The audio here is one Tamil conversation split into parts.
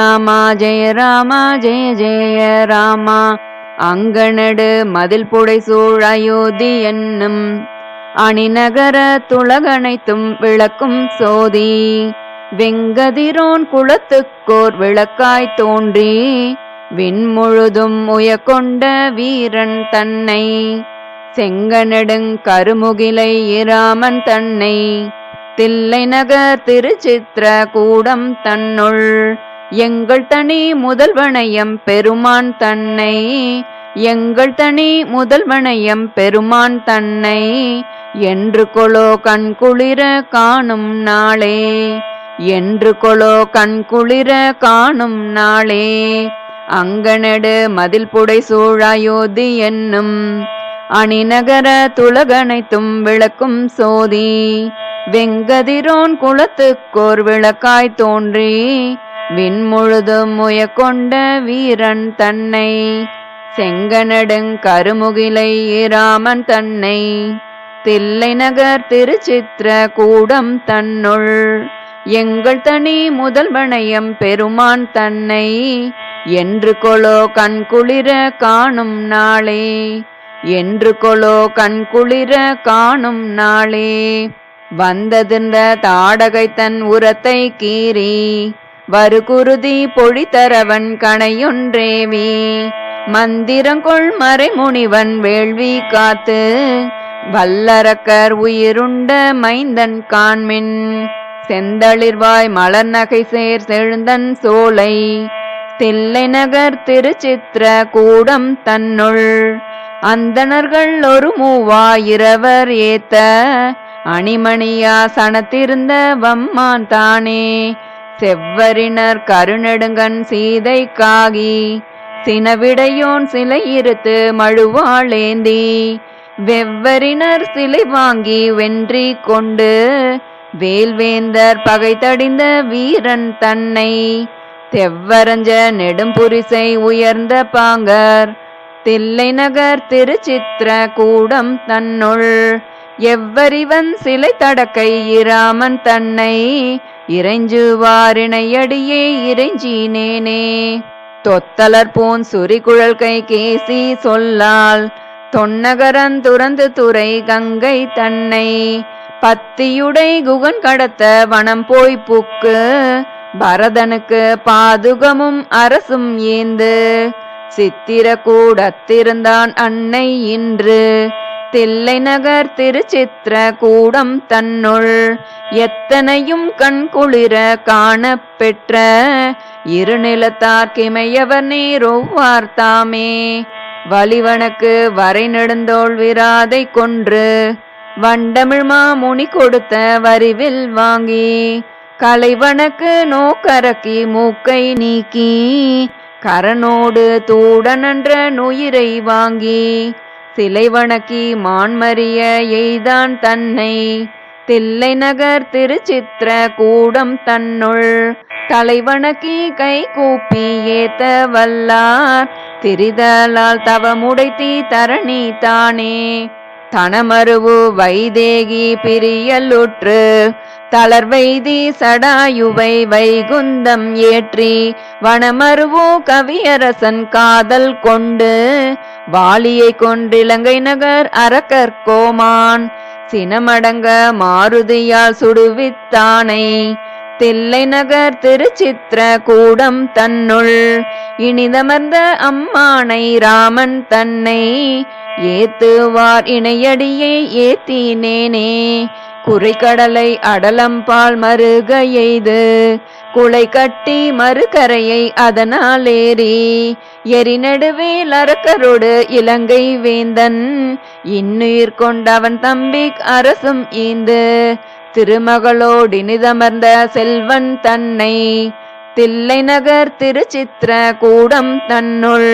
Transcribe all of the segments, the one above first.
ஸ்ரீராமா ஜெய ராமா ஜெய ஜெய ராமா. அங்கனடு மதில் புடை சூழ் அயோத்தி என்னும் அணிநகர துலகனைத்தும் விளக்கும் சோதி. வெங்கதிரோன் குளத்துக்கோர் விளக்காய் தோன்றி விண்முழுதும் உயக்கொண்ட வீரன் தன்னை. செங்கனடுங் கருமுகிலை இராமன் தன்னை. தில்லை நகர் திருச்சித்திர கூடம் தன்னுள் எங்கள் தனி முதல்வனையம் பெருமான் தன்னை. எங்கள் தனி முதல்வனையம் பெருமான் தன்னை. என்று கொலோ கண்குளிர காணும் நாளே. என்று கொலோ கண்குளிர காணும் நாளே. அங்கனடு மதில் புடை சூழாயோதி என்னும் அணிநகர துலகனைத்தும் விளக்கும் சோதி. வெங்கதிரோன் குளத்துக்கோர் விளக்காய் தோன்றி விண்முழுதும் முயக்கொண்ட வீரன் தன்னை செங்கனடுங் கருமுகிலை இராமன் தன்னை தில்லை நகர் திருச்சித்திர கூடம் தன்னுள் எங்கள் தனி முதல்வனையம் பெருமான் தன்னை என்று கொலோ கண்குளிர காணும் நாளே என்று கொலோ கண்குளிர காணும் நாளே வந்ததின்ற தாடகை தன் உரத்தை கீறி வருகுருதி பொழித்தரவன் கணையொன்றேவி மந்திரங்கொள் மறைமுனிவன் வேள்வி காத்து வல்லரக்கர் உயிருண்ட மைந்தன் காண்மின். செந்தளிர்வாய் மலர் நகை சேர் செழுந்தன் சோலை தில்லை நகர் திருச்சித்திர கூடம் தன்னுள். அந்தணர்கள் ஒரு மூவாயிரவர் ஏத்த அணிமணியா சனத்திருந்த வம்மான் தானே. செவ்வரினர் கருநெடுங்கன் சீதை காகி சினவிடையோன் சிலை இருத்து மழுவாளேந்தி. வெவ்வரினர் சிலை வாங்கி வென்றி கொண்டு வேல்வேந்தர் பகை தடிந்த வீரன் தன்னை. தெவ்வரஞ்ச நெடும்புரிசை உயர்ந்த பாங்கர் தில்லை நகர் திருச்சித்திர கூடம் தன்னுள். எவ்வரிவன் சிலை தடக்கை இராமன் தன்னை இறைஞ்சுவாரிணையடியே இறைஞ்சினேனே. தொத்தலர் போன் சுரிகுழல் கை கேசி சொல்லால் தொன்னகரன் துறந்து துறை கங்கை தன்னை. பத்தியுடை குகன் கடத்த வனம் போய் புக்கு பரதனுக்கு பாதுகமும் அரசும் ஏந்து. சித்திர கூடத்திருந்தான் அன்னை இன்று. தில்லை நகர் திருச்சித்திர கூடம் தன்னுள் எத்தனையும் கண் குளிர காணப்பெற்ற இருநிலத்தார்க்கிமையவர் இருநிலத்தார் கிமையவர் நீரோவார் தாமே. வலிவனுக்கு வரை நெடுந்தோள் விராதை கொன்று வண்டமிழ்மா முனி கொடுத்த வரிவில் வாங்கி கலைவனுக்கு நோக்கரக்கி மூக்கை நீக்கி கரனோடு தூடனன்ற நுயிரை வாங்கி சிலை வணக்கி மான்மறிய எய்தான் தன்னை. தில்லை நகர் திருச்சித்திர கூடம் தன்னுள் தலைவணக்கி கை கூப்பி ஏத்த வல்லார். திரிதலால் தவமுடைத்தி தரணி தானே. தனமருவு வைதேகி பிரியலுற்று தளர்வைதி சடாயுவை வைகுந்தம் ஏற்றி. வனமருவோ கவியரசன் காதல் கொண்டு வாலியை கொன்றிலங்கை நகர் அரக்கர் கோமான். சினமடங்க மாருதியால் சுடுவித்தானை. தில்லை நகர் திருச்சித்திர கூடம் தன்னுள். இனிதமர்ந்த அம்மானை ராமன் தன்னை. ஏத்துவார் இணையடியை ஏத்தினேனே. குறைக்கடலை அடலம்பால் மருக எய்து குலை கட்டி மறுகரையை அதனால் ஏறி எரி நடுவே அரக்கரோடு இலங்கை வேந்தன் இன்னுயிர் கொண்டவன் தம்பி அரசும் ஈந்து திருமகளோடினிதமர்ந்த செல்வன் தன்னை தில்லை நகர் திருச்சித்திர கூடம் தன்னுள்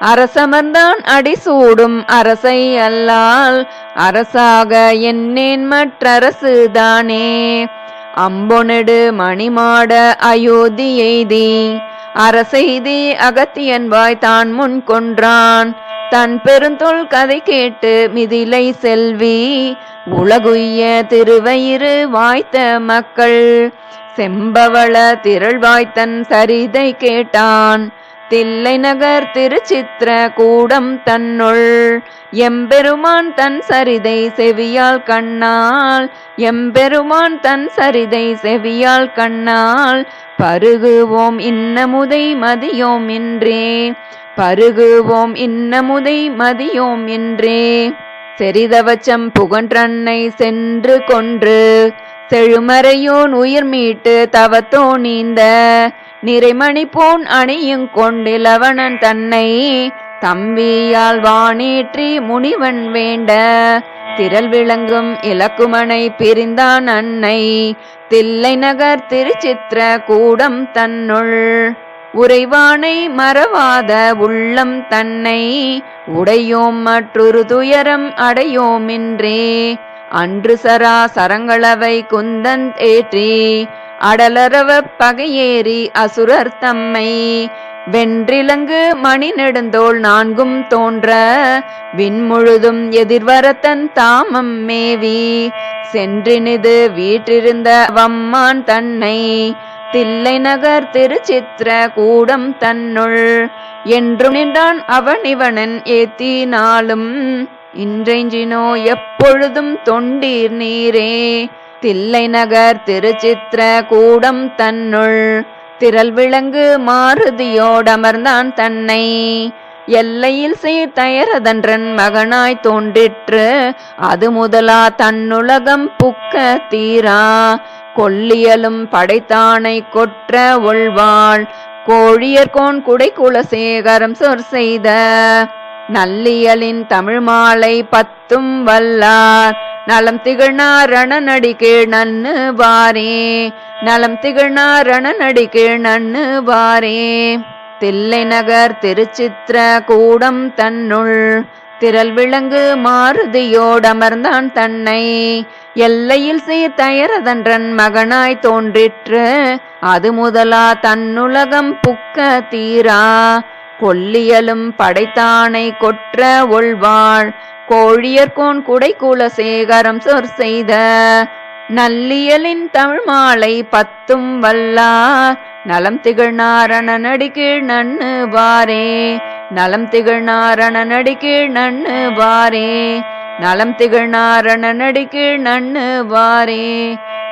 அரசமர்தான் அடிசூடும் அரசை அல்லால் அரசாக என்னேன் மற்றரசு தானே அம்பொனெடு மணிமாட அயோத்தி எய்தி அரசெய்தி அகத்தியன்பாய் தான் முன் கொன்றான். தன் பெருந்தொல் கதை கேட்டு மிதிலை செல்வி உலகுய்ய திருவயிறு வாய்த்த மக்கள். செம்பவள திரள்வாய்த்தன் சரிதை கேட்டான். தில்லை நகர் திருச்சித்திர கூடம் தன்னுள். எம்பெருமான் தன் சரிதை செவியால் கண்ணால் எம்பெருமான் தன் சரிதை செவியால் கண்ணால் பருகுவோம் இன்னமுதை மதியோம் என்றே பருகுவோம் இன்னமுதை மதியோம் என்றே செரிதவச்சம் புகன்றன்னை சென்று கொன்று. செழுமறையோன் உயிர் மீட்டு தவத்தோ நீந்த. நிறைமணி போன் அணியும் கொண்டிலவனன் தன்னை தம்பியால் வானேற்றி முனிவன் வேண்ட திரள் விளங்கும் இலக்குமனை பிரிந்தான் அன்னை. தில்லை நகர் திருச்சித்திர கூடம் தன்னுள் உறைவானை மறவாத உள்ளம் தன்னை. உடையோம் மற்றொரு துயரம் அடையோமின்றே. அன்று சரா சரங்களவை குந்தன் ஏற்றி அடலரவ பகையேறி அசுரர் தம்மை. வென்றிலங்கு மணி நெடுந்தோள் நான்கும் தோன்ற. விண்முழுதும் எதிர்வரத்தன் தாமம் மேவி. சென்றினிது வீற்றிருந்த வம்மான் தன்னை. தில்லை நகர் திருச்சித்திர கூடம் தன்னுள். என்று நின்றான் அவன் இவனன் ஏத்தினாலும் இன்றைஞ்சினோ எப்பொழுதும் தொண்டீர் நீரே. தில்லை நகர் திருச்சித்திர கூடம் தன்னுள் திரள் விளங்கு மாருதியோடமர்ந்தான் தன்னை. எல்லையில் சீர்தயரதன்றன் மகனாய் தோன்றிற்று. அது முதலா தன்னுலகம் புக்க தீரா. கொல்லியலும் படைத்தானை கொற்ற ஒள்வாள் கோழியர்கோன் குடை குலசேகரம் சொற் செய்த. நல்லியலின் தமிழ் மாலை பத்தும் வல்லார். நலம் திகழ்நாரண நடிகீழ் நன்னு வாரே. நலம் திகழ்நாரண நடிகீழ் நன்னு வாரே. தில்லை நகர் திருச்சித்திர கூடம் தன்னுள் திரள் விளங்கு மாருதியோடமர்ந்தான் தன்னை. எல்லையில் சீர்தயரதன்றன் மகனாய் தோன்றிற்று. அது முதலா தன்னுலகம் புக்க தீரா. கொல்லியலும் படைத்தானை கொற்ற ஒள்வாள் கோழியர்கோன் குடை குலசேகரம் சொற் செய்த நல்லியலின் தமிழ் மாலை பத்தும் வல்லார் நலம் திகழ்நாரண நடிகீழ் நன்னு வாரே. நலம் திகழ்நாரண நடிகீழ் நன்னு வாரே. நலம் திகழ்நாரண நடிகீழ் நன்னு வாரே.